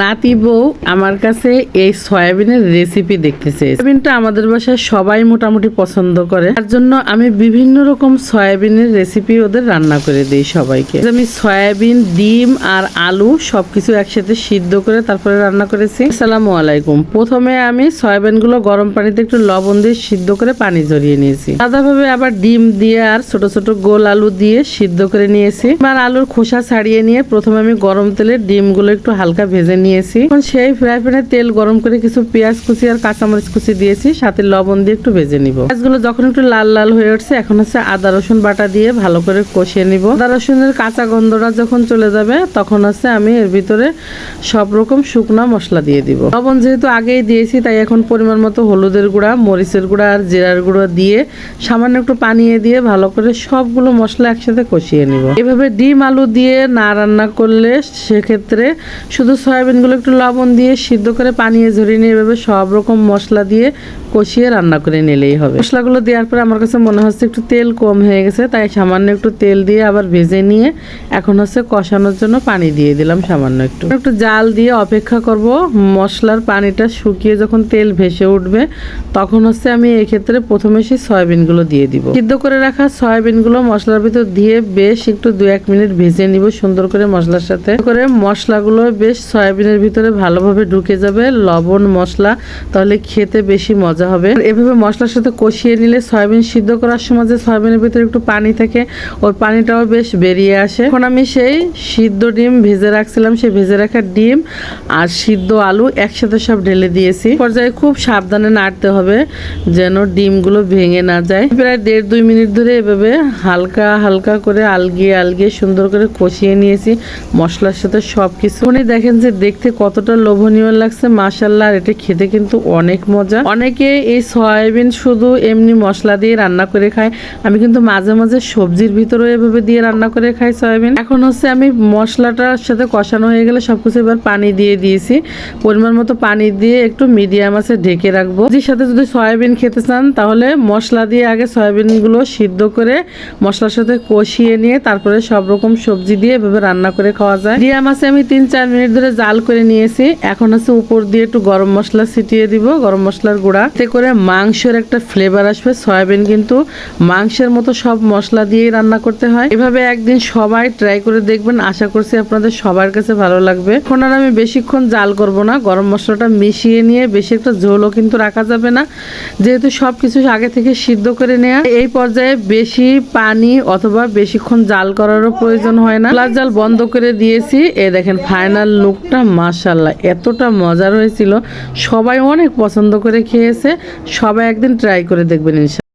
নাতি বউ আমার কাছে এই সয়াবিনের রেসিপি দেখতেছে সয়াবিনটা আমাদের বাসায় সবাই মোটামুটি পছন্দ করে। তার জন্য আমি বিভিন্ন রকম সয়াবিনের রেসিপি ওদের রান্না করে দিই সবাইকে। আমি সয়াবিন, ডিম আর আলু সবকিছু একসাথে সিদ্ধ করে তারপরে রান্না করেছি। আসসালামু আলাইকুম। প্রথমে আমি সয়াবিনগুলো গরম পানিতে একটু লবণ দিয়ে সিদ্ধ করে পানি ঝরিয়ে নিয়েছি। সাদাভাবে আবার ডিম দিয়ে আর ছোট ছোট গোল আলু দিয়ে সিদ্ধ করে নিয়েছি। আর আলুর খোসা ছাড়িয়ে নিয়ে প্রথমে আমি গরম তেলে ডিমগুলো একটু হালকা ভেজে নিয়েছি। এখন সেই ফ্রাই প্যানে তেল গরম করে কিছু পেঁয়াজ কুচি আর কাঁচামরিচ কুচি দিয়েছি, সাথে লবণ দিয়ে একটু ভেজে নিব। পেঁয়াজগুলো যখন একটু লাল লাল হয়ে উঠছে, এখন হচ্ছে আদা, রসুন বাটা দিয়ে ভালো করে কষিয়ে নিব। আদা, রসুনের কাঁচা গন্ধটা যখন চলে যাবে, তখন হচ্ছে আমি এর ভিতরে সব রকম শুকনা মশলা দিয়ে দিব। লবণ যেহেতু আগেই দিয়েছি, তাই এখন পরিমাণ মতো হলুদের গুঁড়া, মরিচের গুঁড়া আর জিরার গুঁড়ো দিয়ে সামান্য একটু পানিয়ে দিয়ে ভালো করে সবগুলো মশলা একসাথে কষিয়ে নিব। এভাবে ডিম, আলু দিয়ে না রান্না করলে সেক্ষেত্রে শুধু সয়াবিনগুলো একটু লবণ দিয়ে সিদ্ধ করে পানিয়ে ঝরিয়ে নিয়ে এভাবে সব রকম মশলা দিয়ে কষিয়ে রান্না করে নিলেই হবে। মশলাগুলো দেওয়ার পরে আমার কাছে মনে হচ্ছে একটু তেল কম হয়ে গেছে, তাই সামান্য একটু তেল দিয়ে আবার ভেজে নিয়ে এখন হচ্ছে কষানোর জন্য পানি দিয়ে দিলাম সামান্য একটু। একটু জাল দিয়ে অপেক্ষা করব, মশলার পানিটা শুকিয়ে যখন তেল ভেসে উঠবে তখন হচ্ছে আমি এক্ষেত্রে প্রথমে সেই সয়াবিনগুলো দিয়ে দিব। সিদ্ধ করে রাখা সয়াবিনগুলো মশলার ভিতর দিয়ে বেশ একটু দু এক মিনিট ভেজে নিব সুন্দর করে মশলার সাথে। করে মশলাগুলো বেশ সয়াবিনের ভিতরে ভালোভাবে ঢুকে যাবে, লবণ, মশলা, তাহলে খেতে বেশি মজা হবে। এভাবে মশলার সাথে কষিয়ে নিলে সয়াবিন সিদ্ধ করার সময় যে সয়াবিনের ভিতরে একটু পানি থাকে, ওর পানিটাও বেশ বেরিয়ে আসে। এখন আমি সেই সিদ্ধ ডিম ভেজে রাখছিলাম, সেই ভেজে রাখা ডিম আর সিদ্ধ আলু একসাথে সব ঢেলে দিয়েছি। পর্যায়ে খুব সাবধানে নাড়তে হবে যেন ডিমগুলো ভেঙে না যায়। প্রায় দেড় দুই মিনিট ধরে এভাবে হালকা হালকা করে আলগিয়ে আলগিয়ে সুন্দর করে কষিয়ে নিয়েছি মশলার সাথে সব কিছু উনি দেখেন যে দেখতে কতটা লোভনীয় লাগছে মাসাল্লাহ আর এটা খেতে কিন্তু অনেক মজা। অনেকে এই সয়াবিন শুধু এমনি মশলা দিয়ে রান্না করে খায় আমি কিন্তু মাঝে মাঝে সবজির ভিতরেও এভাবে দিয়ে রান্না করে খাই সয়াবিন। এখন হচ্ছে আমি মশলাটার সাথে কষানো হয়ে গেলে সবকিছু এবার পানি দিয়ে দিয়েছি। পরিমাণ মতো পানি দিয়ে একটু মিডিয়াম আছে ঢেকে রাখব। সবজির সাথে যদি সয়াবিন খেতে চান, তাহলে মশলা দিয়ে আগে সয়াবিনগুলো সিদ্ধ করে মশলার সাথে কষিয়ে নিয়ে তারপরে সব রকম সবজি দিয়ে এভাবে রান্না করে খাওয়া যায়। মিডিয়াম আছে আমি তিন চার মিনিট ধরে জাল করে নিয়েছি। এখন হচ্ছে উপর দিয়ে একটু গরম মশলা ছিটিয়ে দিব, গরম মশলার গুঁড়া। এতে করে মাংসের একটা ফ্লেভার আসবে। সয়াবিন কিন্তু মাংসের মতো সব মশলা দিয়েই রান্না করতে হয়। এভাবে একদিন সবাই ট্রাই করে দেখবেন। আশা করছি আপনাদের সবার কাছে ভালো লাগবে। এখন আর আমি বেশিক্ষণ জাল করব না। গরম মশলাটা মিশিয়ে নিয়ে বেশি একটা ঝোলও কিন্তু রাখা যাবে না। যেহেতু সব কিছু আগে থেকে সিদ্ধ করে নেওয়া এই পর্যায়ে বেশি পানি অথবা বেশিক্ষণ জাল করারও প্রয়োজন হয় না। প্লাস জাল বন্ধ করে দিয়েছি। এ দেখেন ফাইনাল লুকটা মাশাল্লাহ এতটা মজার হয়েছিল। সবাই অনেক পছন্দ করে খেয়েছে। সবাই একদিন ট্রাই করে দেখবেন ইনশাল্লাহ